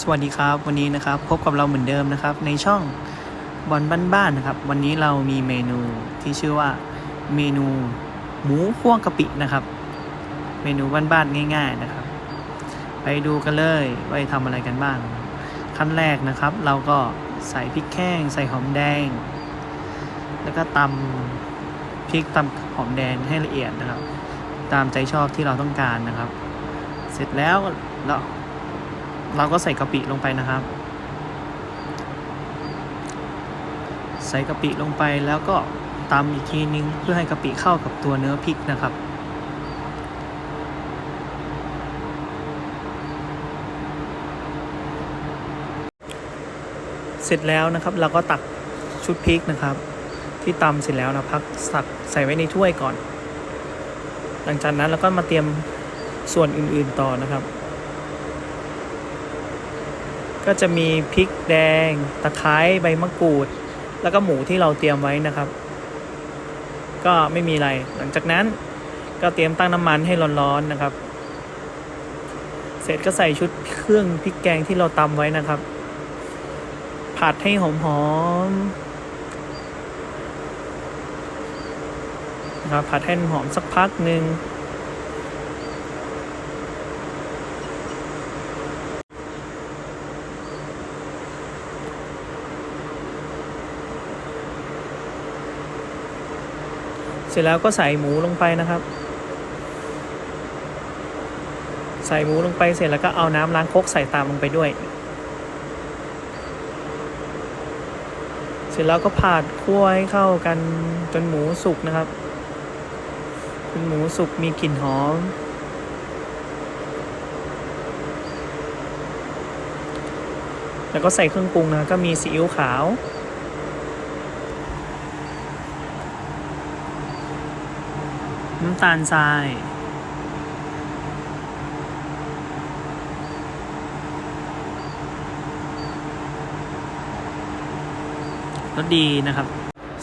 สวัสดีครับ วันนี้นะครับพบกับเราเหมือนเดิมนะครับ ในช่องบอลบ้านๆนะครับ วันนี้เรามีเมนูที่ชื่อว่าเมนูหมูคั่วกะปินะครับ เมนูบ้านๆง่าย ๆนะครับ ไปดูกันเลยว่าจะทำอะไรกันบ้าง ขั้นแรกนะครับ เราก็ใส่พริกแห้งใส่หอมแดง แล้วก็ตำพริกตำหอมแดงให้ละเอียดนะครับ ตามใจชอบที่เราต้องการนะครับ เสร็จแล้วเรา เราก็ใส่กะปิลงไปนะครับ ใส่กะปิลงไปแล้วก็ตำอีกทีนึงเพื่อให้กะปิเข้ากับตัวเนื้อพริกนะครับ เสร็จแล้วนะครับเราก็ตักชุดพริกนะครับ ที่ตำเสร็จแล้วนะพักสักใส่ไว้ในถ้วยก่อน หลังจากนั้นเราก็มาเตรียมส่วนอื่นๆต่อนะครับ ก็จะมีพริกแดง ตะไคร้ใบมะกรูด แล้วก็หมูที่เราเตรียมไว้นะครับ ก็ไม่มีอะไร หลังจากนั้นก็เตรียมตั้งน้ำมันให้ร้อนๆนะครับ เสร็จก็ใส่ชุดเครื่องพริกแกงที่เราตำไว้นะครับ ผัดให้หอมๆนะครับผัดให้หอมสักพักหนึ่ง สร็จแล้วก็ใส่หมูลงไปนะครับ ใส่หมูลงไปเสร็จแล้วก็เอาน้ำล้างคกใส่ตามลงไปด้วย เสร็จแล้วก็ผัดคั่วให้เข้ากันจนหมูสุกนะครับจนหมูสุกมีกลิ่นหอมแล้วก็ใส่เครื่องปรุงนะก็มีซีอิ๊วขาว น้ำตาลทรายรสดีนะครับ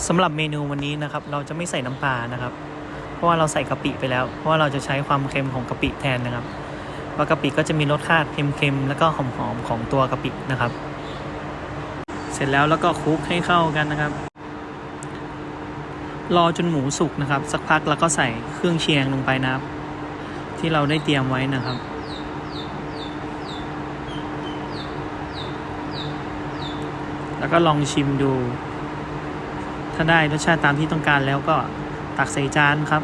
สำหรับเมนูวันนี้นะครับ เราจะไม่ใส่น้ำปลานะครับ เพราะว่าเราใส่กะปิไปแล้ว เพราะว่าเราจะใช้ความเค็มของกะปิแทนนะครับเพรากะปิก็จะมีรสชาติเค็มๆแล้วก็หอมๆของตัวกะปินะครับ เสร็จแล้วแล้วก็คลุกให้เข้ากันนะครับ รอจนหมูสุกนะครับ สักพักแล้วก็ใส่เครื่องเคียงลงไปนะครับ ที่เราได้เตรียมไว้นะครับ แล้วก็ลองชิมดู ถ้าได้รสชาติตามที่ต้องการแล้วก็ตักใส่จานครับ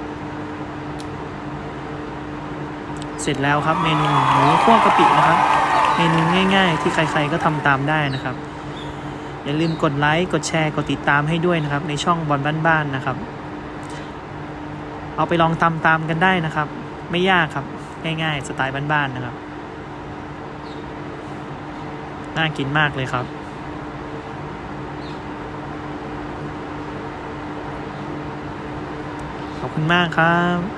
เสร็จแล้วครับเมนูหมูคั่วกะปินะครับ เมนูง่าย ๆ ที่ใครๆก็ทำตามได้นะครับ อย่าลืมกดไลค์ กดแชร์ กดติดตามให้ด้วยนะครับ ในช่องบอลบ้านๆนะครับ เอาไปลองตามตามกันได้นะครับ ไม่ยากครับ ง่ายๆ สไตล์บ้านๆนะครับ น่ากินมากเลยครับขอบคุณมากครับ